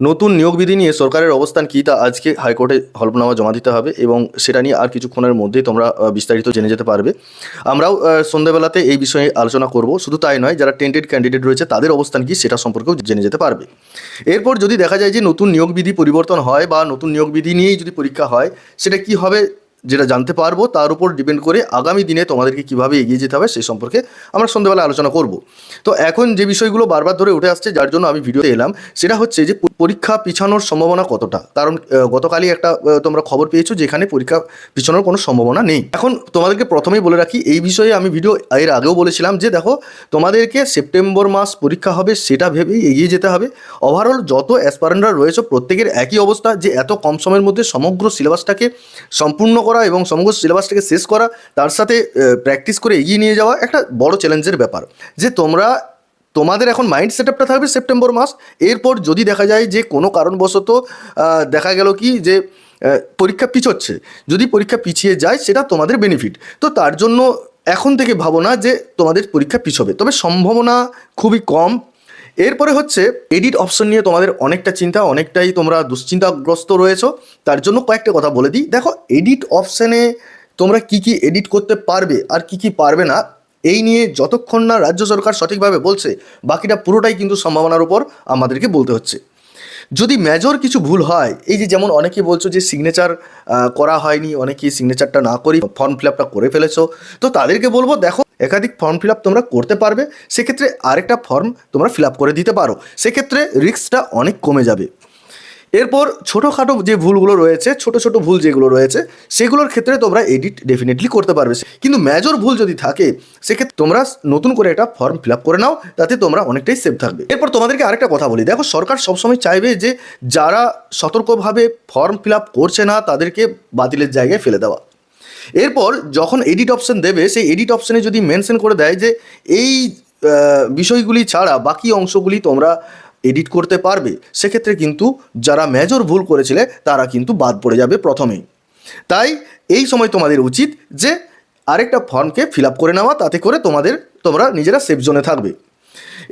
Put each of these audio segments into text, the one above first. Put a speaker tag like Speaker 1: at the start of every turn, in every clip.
Speaker 1: নতুন নিয়োগ বিধি নিয়ে সরকারের অবস্থান কী তা আজকে হাইকোর্টে হলফনামা জমা দিতে হবে এবং সেটা নিয়ে আর কিছুক্ষণের মধ্যেই তোমরা বিস্তারিত জেনে যেতে পারবে। আমরাও সন্ধেবেলাতে এই বিষয়ে আলোচনা করব। শুধু তাই নয়, যারা টেন্টেড ক্যান্ডিডেট রয়েছে, তাদের অবস্থান কী সেটা সম্পর্কেও জেনে যেতে পারবে। এরপর যদি দেখা যায় যে নতুন নিয়োগ বিধি পরিবর্তন হয় বা নতুন নিয়োগ বিধি নিয়েই যদি পরীক্ষা হয়, সেটা কি হবে যেটা জানতে পারব, তার উপর ডিপেন্ড করে আগামী দিনে তোমাদেরকে কীভাবে এগিয়ে যেতে হবে সেই সম্পর্কে আমরা সন্ধ্যাবেলা আলোচনা করব। তো এখন যে বিষয়গুলো বারবার ধরে উঠে আসছে, যার জন্য আমি ভিডিওতে এলাম, সেটা হচ্ছে যে পরীক্ষা পিছানোর সম্ভাবনা কতটা? কারণ গতকালই একটা তোমরা খবর পেয়েছ যেখানে পরীক্ষা পিছানোর কোনো সম্ভাবনা নেই। এখন তোমাদেরকে প্রথমেই বলে রাখি, এই বিষয়ে আমি ভিডিও এর আগেও বলেছিলাম যে দেখো, তোমাদেরকে সেপ্টেম্বর মাস পরীক্ষা হবে সেটা ভেবেই এগিয়ে যেতে হবে। ওভারঅল যত অ্যাসপারেন্টরা রয়েছে, প্রত্যেকের একই অবস্থা যে এত কম সময়ের মধ্যে সমগ্র সিলেবাসটাকে সম্পূর্ণ করা এবং সমগ্র সিলেবাসটাকে শেষ করা, তার সাথে প্র্যাকটিস করে এগিয়ে নিয়ে যাওয়া একটা বড় চ্যালেঞ্জের ব্যাপার। যে তোমরা, তোমাদের এখন মাইন্ড সেট আপটা থাকবে সেপ্টেম্বর মাস। এরপর যদি দেখা যায় যে কোনো কারণবশত দেখা গেল কি যে পরীক্ষা পিছোচ্ছে। যদি পরীক্ষা পিছিয়ে যায়, সেটা তোমাদের বেনিফিট তো তার জন্য এখন থেকে ভাবো না যে তোমাদের পরীক্ষা পিছবে। তবে সম্ভাবনা খুবই কম। এরপরে হচ্ছে এডিট অপশন নিয়ে তোমাদের অনেকটা চিন্তা, অনেকটাই তোমরা দুশ্চিন্তাগ্রস্ত রয়েছো। তার জন্য কয়েকটা কথা বলে দিই। দেখো এডিট অপশানে তোমরা কি কি এডিট করতে পারবে আর কি কি পারবে না, এই নিয়ে যতক্ষণ না রাজ্য সরকার সঠিকভাবে বলছে, বাকিটা পুরোটাই কিন্তু সম্ভাবনার উপর আমাদেরকে বলতে হচ্ছে। যদি মেজর কিছু ভুল হয়, এই যে যেমন অনেকে বলছো যে সিগনেচার করা হয়নি, অনেকেই সিগনেচারটা না করি ফর্ম ফিল আপটা করে ফেলেছো, তো তাদেরকে বলব দেখো, একাধিক ফর্ম ফিল আপ তোমরা করতে পারবে, সেক্ষেত্রে আরেকটা ফর্ম তোমরা ফিল আপ করে দিতে পারো, সেক্ষেত্রে রিস্কটা অনেক কমে যাবে। এরপর ছোটোখাটো যে ভুলগুলো রয়েছে, ছোট ছোট ভুল যেগুলো রয়েছে, সেগুলোর ক্ষেত্রে তোমরা এডিট ডেফিনেটলি করতে পারবে। কিন্তু মেজর ভুল যদি থাকে, সেক্ষেত্রে তোমরা নতুন করে একটা ফর্ম ফিল করে নাও, তাতে তোমরা অনেকটাই সেফ থাকবে। এরপর তোমাদেরকে আরেকটা কথা বলি। দেখো, সরকার সবসময় চাইবে যে যারা সতর্কভাবে ফর্ম ফিল করছে না, তাদেরকে বাতিলের জায়গায় ফেলে দেওয়া। এরপর যখন এডিট অপশন দেবে, সেই এডিট অপশনে যদি মেনশন করে দেয় যে এই বিষয়গুলি ছাড়া বাকি অংশগুলি তোমরা এডিট করতে পারবে, সেক্ষেত্রে কিন্তু যারা মেজর ভুল করেছিলে, তারা কিন্তু বাদ পড়ে যাবে প্রথমেই। তাই এই সময় তোমাদের উচিত যে আরেকটা ফর্মকে ফিল করে নেওয়া, তাতে করে তোমাদের, তোমরা নিজেরা সেফ জোনে থাকবে।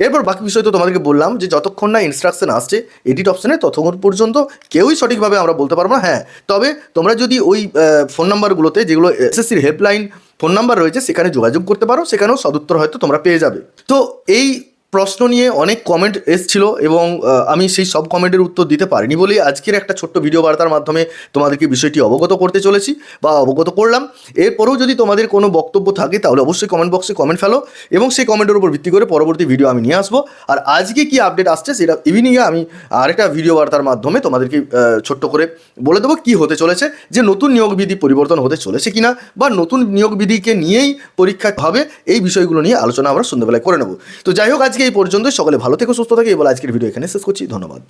Speaker 1: এরপর বাকি বিষয় তো তোমাদেরকে বললাম যে যতক্ষণ না ইনস্ট্রাকশন আসছে এডিট অপশনে ততক্ষণ পর্যন্ত কেউই সঠিকভাবে আমরা বলতে পারব না। হ্যাঁ তবে তোমরা যদি ওই ফোন নাম্বারগুলোতে যেগুলো এসএসসির হেল্পলাইন ফোন নাম্বার রয়েছে, সেখানে যোগাযোগ করতে পারো, সেখানেও সদুত্তর হয়তো তোমরা পেয়ে যাবে। তো এই প্রশ্ন নিয়ে অনেক কমেন্ট এসছিল এবং আমি সেই সব কমেন্টের উত্তর দিতে পারিনি বলেই আজকের একটা ছোট্ট ভিডিও বার্তার মাধ্যমে তোমাদেরকে বিষয়টি অবগত করতে চলেছি বা অবগত করলাম। এরপরেও যদি তোমাদের কোনো বক্তব্য থাকে, তাহলে অবশ্যই কমেন্ট বক্সে কমেন্ট ফেলো এবং সেই কমেন্টের উপর ভিত্তি করে পরবর্তী ভিডিও আমি নিয়ে আসব। আর আজকে কি আপডেট আসছে সেটা ইভিনিংয়ে আমি আরেকটা ভিডিও বার্তার মাধ্যমে তোমাদেরকে ছোট্ট করে বলে দেবো কি হতে চলেছে, যে নতুন নিয়োগ বিধি পরিবর্তন হতে চলেছে কিনা বা নতুন নিয়োগ বিধিকে নিয়েই পরীক্ষা হবে, এই বিষয়গুলো নিয়ে আলোচনা আমরা সন্ধ্যাবেলায় করে নেব। তো যাই হোক আজকে এই পর্যন্ত সকলে ভালো থেকে, সুস্থ থাকে। এবার আজকের ভিডিও এখানে শেষ করছি। ধন্যবাদ।